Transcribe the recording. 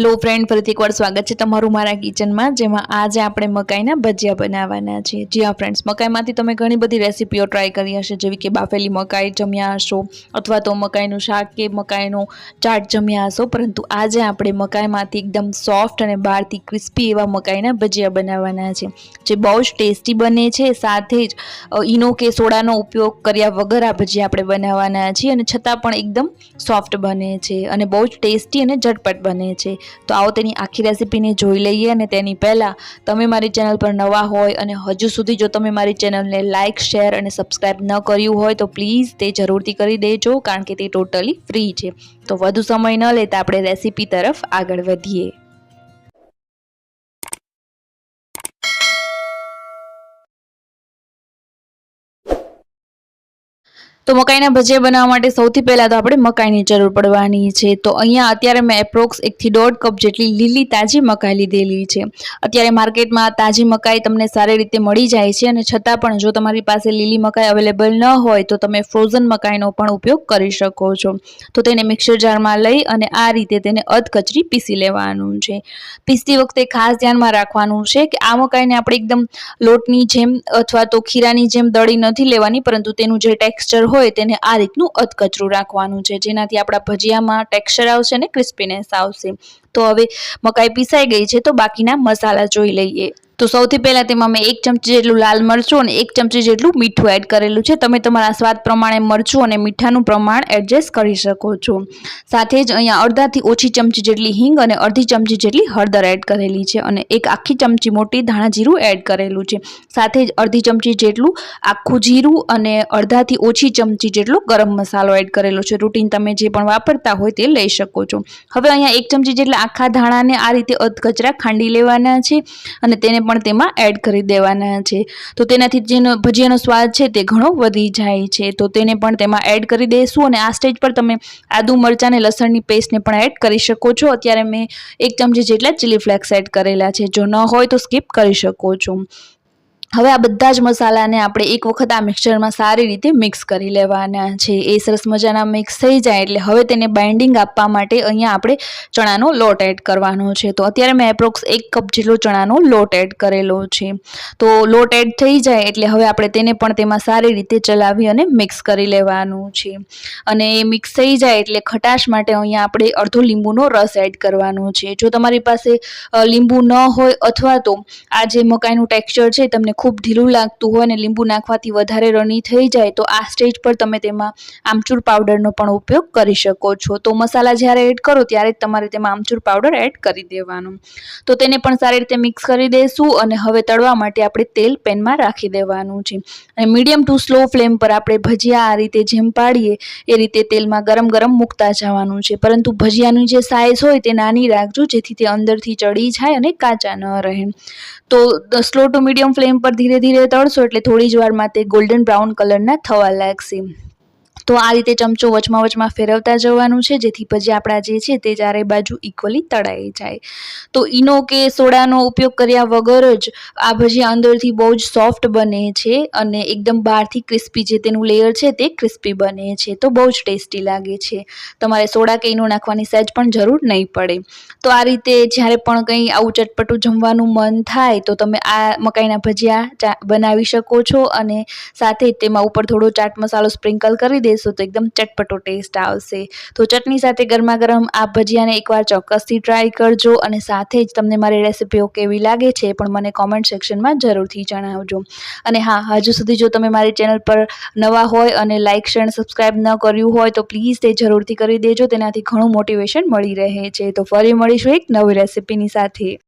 Hello friend ફરીથી એકવાર સ્વાગત છે તમારું મારા કિચનમાં જેમાં આજે આપણે મકાઈના ભજીયા બનાવવાના છે જી હા ફ્રેન્ડ્સ મકાઈમાંથી તમે ઘણી બધી રેસીપીઓ ટ્રાય કરી હશે, જેવી કે બાફેલી મકાઈ જમ્યા હશો, અથવા તો મકાઈનું શાક કે મકાઈનો ચાટ જમ્યા હશો, પરંતુ આજે આપણે મકાઈમાંથી એકદમ સોફ્ટ અને બહારથી ક્રિસ્પી એવા મકાઈના ભજીયા બનાવવાના છે જે બહુ જ ટેસ્ટી બને છે, સાથે જ ઈનો કે સોડાનો ઉપયોગ કર્યા વગર આ ભજીયા આપણે બનાવવાના છીએ, અને છતાં પણ એકદમ સોફ્ટ બને છે, અને બહુ જ ટેસ્ટી અને ઝટપટ બને છે. તો આવો તેની આખી રેસીપીને જોઈ લઈએ અને તેની પહેલાં તમે મારી ચેનલ પર નવા હોય અને હજુ સુધી જો તમે મારી ચેનલને લાઇક શેર અને સબસ્ક્રાઈબ ન કર્યું હોય તો પ્લીઝ તે જરૂરથી કરી દેજો કારણ કે તે ટોટલી ફ્રી છે. તો વધુ સમય ન લેતા આપણે રેસીપી તરફ આગળ વધીએ. તો મકાઈના ભજીયા બનાવવા માટે સૌથી પહેલાં તો આપણે મકાઈની જરૂર પડવાની છે. તો અહીંયા અત્યારે મેં એપ્રોક્સ એકથી દોઢ કપ જેટલી લીલી તાજી મકાઈ લીધેલી છે. અત્યારે માર્કેટમાં તાજી મકાઈ તમને સારી રીતે મળી જાય છે અને છતાં પણ જો તમારી પાસે લીલી મકાઈ અવેલેબલ ન હોય તો તમે ફ્રોઝન મકાઈનો પણ ઉપયોગ કરી શકો છો. તો તેને મિક્સર જારમાં લઈ અને આ રીતે તેને અધકચરી પીસી લેવાનું છે. પીસતી વખતે ખાસ ધ્યાનમાં રાખવાનું છે કે આ મકાઈને આપણે એકદમ લોટની જેમ અથવા તો ખીરાની જેમ દળી નથી લેવાની, પરંતુ તેનું જે ટેક્સચર હોય તેને આ રીતનું અધકચરું રાખવાનું છે. જેનાથી આપણા ભજીયામાં ટેક્સચર આવશે અને ક્રિસ્પીનેસ આવશે. તો હવે મકાઈ પીસાઈ ગઈ છે તો બાકીના મસાલા જોઈ લઈએ. તો સૌથી પહેલાં તેમાં મેં એક ચમચી જેટલું લાલ મરચું અને એક ચમચી જેટલું મીઠું એડ કરેલું છે. તમે તમારા સ્વાદ પ્રમાણે મરચું અને મીઠાનું પ્રમાણ એડજસ્ટ કરી શકો છો. સાથે જ અહીંયા અડધાથી ઓછી ચમચી જેટલી હિંગ અને અડધી ચમચી જેટલી હળદર એડ કરેલી છે અને એક આખી ચમચી મોટી ધાણા જીરું એડ કરેલું છે. સાથે જ અડધી ચમચી જેટલું આખું જીરું અને અડધાથી ઓછી ચમચી જેટલો ગરમ મસાલો એડ કરેલો છે. રૂટીન તમે જે પણ વાપરતા હોય તે લઈ શકો છો. હવે અહીંયા એક ચમચી જેટલા આખા ધાણાને આ રીતે અધકચરા ખાંડી લેવાના છે અને તેને પણ તેમાં એડ કરી દેવાના છે. તો તેનાથી જેનો ભજીયાનો સ્વાદ છે તે ઘણો વધી જાય છે. તો તેને પણ તેમાં એડ કરી દઈશું અને આ સ્ટેજ પર તમે આદુ, મરચાં અને લસણની પેસ્ટને પણ એડ કરી શકો છો. અત્યારે મેં એક ચમચી જેટલા ચીલી ફ્લેક્સ એડ કરેલા છે. જો ન હોય તો સ્કીપ કરી શકો છો. હવે આ બધા જ મસાલાને આપણે એક વખત આ મિક્સચરમાં સારી રીતે મિક્સ કરી લેવાના છે. એ સરસ મજાના મિક્સ થઈ જાય એટલે હવે તેને બાઇન્ડિંગ આપવા માટે અહીંયા આપણે ચણાનો લોટ એડ કરવાનો છે. તો અત્યારે મેં એપ્રોક્સ એક કપ જેટલો ચણાનો લોટ એડ કરેલો છે. તો લોટ એડ થઈ જાય એટલે હવે આપણે તેને પણ તેમાં સારી રીતે ચલાવી અને મિક્સ કરી લેવાનું છે. અને એ મિક્સ થઈ જાય એટલે ખટાશ માટે અહીંયા આપણે અડધો લીંબુનો રસ એડ કરવાનો છે. જો તમારી પાસે લીંબુ ન હોય અથવા તો આ જે મકાઈનું ટેક્સચર છે તમને ખૂબ ઢીલું લાગતું હોય અને લીંબુ નાખવાથી વધારે રણી થઈ જાય, તો આ સ્ટેજ પર તમે તેમાં આમચૂર પાવડરનો પણ ઉપયોગ કરી શકો છો. તો મસાલા જ્યારે એડ કરો ત્યારે જ તમારે તેમાં આમચૂર પાવડર એડ કરી દેવાનું. તો તેને પણ સારી રીતે મિક્સ કરી દઈશું અને હવે તળવા માટે આપણે તેલ પેનમાં રાખી દેવાનું છે. અને મીડિયમ ટુ સ્લો ફ્લેમ પર આપણે ભજીયા આ રીતે જેમ પાડીએ, એ રીતે તેલમાં ગરમ ગરમ મૂકતા જવાનું છે. પરંતુ ભજીયાની જે સાઇઝ હોય તે નાની રાખજો, જેથી તે અંદરથી ચડી જાય અને કાચા ન રહે. તો સ્લો ટુ મીડિયમ ફ્લેમ પર ધીરે ધીરે તળશો એટલે થોડી જ વારમાં તે ગોલ્ડન બ્રાઉન કલરના થવા લાગશે. તો આ રીતે ચમચો વચમાં વચમાં ફેરવતા જવાનું છે, જેથી પછી આપણા જે છે તે ચારે બાજુ ઇક્વલી તળાઈ જાય. તો ઈનો કે સોડાનો ઉપયોગ કર્યા વગર જ આ ભજીયા અંદરથી બહુ જ સોફ્ટ બને છે અને એકદમ બહારથી ક્રિસ્પી જે તેનું લેયર છે તે ક્રિસ્પી બને છે. તો બહુ જ ટેસ્ટી લાગે છે. તમારે સોડા કે ઈનો નાખવાની સહેજ પણ જરૂર નહીં પડે. તો આ રીતે જ્યારે પણ કંઈ આવું ચટપટું જમવાનું મન થાય, તો તમે આ મકાઈના ભજીયા બનાવી શકો છો અને સાથે તેમાં ઉપર થોડો ચાટ મસાલો સ્પ્રિંકલ કરી દેશો. તો એકદમ ચટપટો ટેસ્ટ આવશે. તો ચટણી સાથે ગરમા ગરમ આ ભજીયાને એકવાર ચોક્કસથી ટ્રાય કરજો અને સાથે જ તમને મારી રેસિપીઓ કેવી લાગે છે પણ મને કોમેન્ટ સેક્શનમાં જરૂરથી જણાવજો. અને હા, હજુ સુધી જો તમે મારી ચેનલ પર નવા હોય અને લાઇક શેર સબસ્ક્રાઈબ ન કર્યું હોય તો પ્લીઝ તે જરૂરથી કરી દેજો. તેનાથી ઘણું મોટિવેશન મળી રહે છે. તો ફરી મળીશું એક નવી રેસિપીની સાથે.